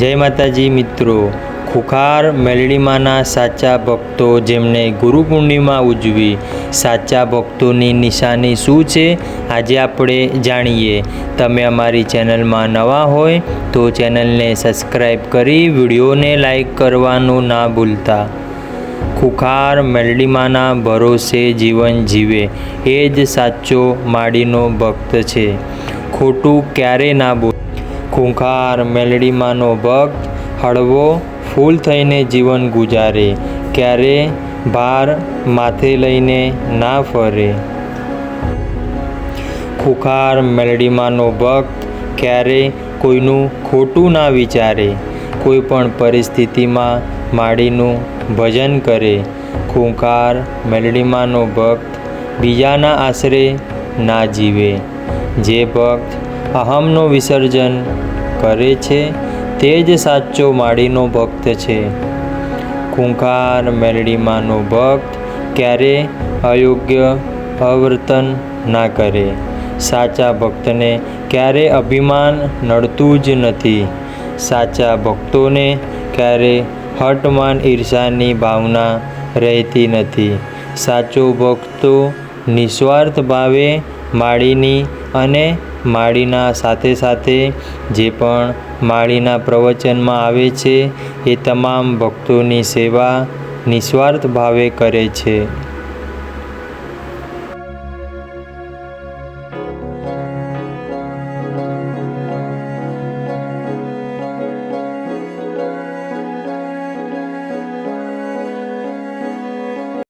જય માતાજી મિત્રો. ખુખાર મેલડીમાના સાચા ભક્તો જેમને ગુરુ પૂર્ણિમા ઉજવી, સાચા ભક્તોની નિશાની શું છે? આજે આપણે જાણીએ. તમે અમારી ચેનલમાં નવા હોય તો ચેનલને સબસ્ક્રાઈબ કરી વિડીયોને લાઈક કરવાનું ના ભૂલતા. ખુખાર મેલડીમાના ભરોસે જીવન જીવે એ જ સાચો માડીનો ભક્ત છે. ખોટું ક્યારે ના બોલ ખૂંખાર મેલડીમાંનો ભક્ત હળવો ફૂલ થઈને જીવન ગુજારે. ક્યારે ભાર માથે લઈને ના ફરે. ખુખાર મેલડીમાંનો ભક્ત ક્યારે કોઈનું ખોટું ના વિચારે. કોઈ પણ પરિસ્થિતિમાં માડીનું ભજન કરે. ખૂંખાર મેલડીમાંનો ભક્ત બીજાના આશરે ના જીવે. જે ભક્ત અહમનું વિસર્જન કરે છે. તે જ સાચો માળીનો ભક્ત છે. ખૂંખાર મેલડીમાંનો ભક્ત ક્યારે અયોગ્ય અવર્તન ના કરે. સાચા ભક્તને ક્યારે અભિમાન નડતું જ નથી. સાચા ભક્તોને ક્યારે હટમાન ઈર્ષાની ભાવના રહેતી નથી. સાચો ભક્તો નિસ્વાર્થ ભાવે માળીની અને માળીના સાથે સાથે જે પણ માળીના પ્રવચનમાં આવે છે, એ તમામ ભક્તોની સેવા નિસ્વાર્થ ભાવે કરે છે.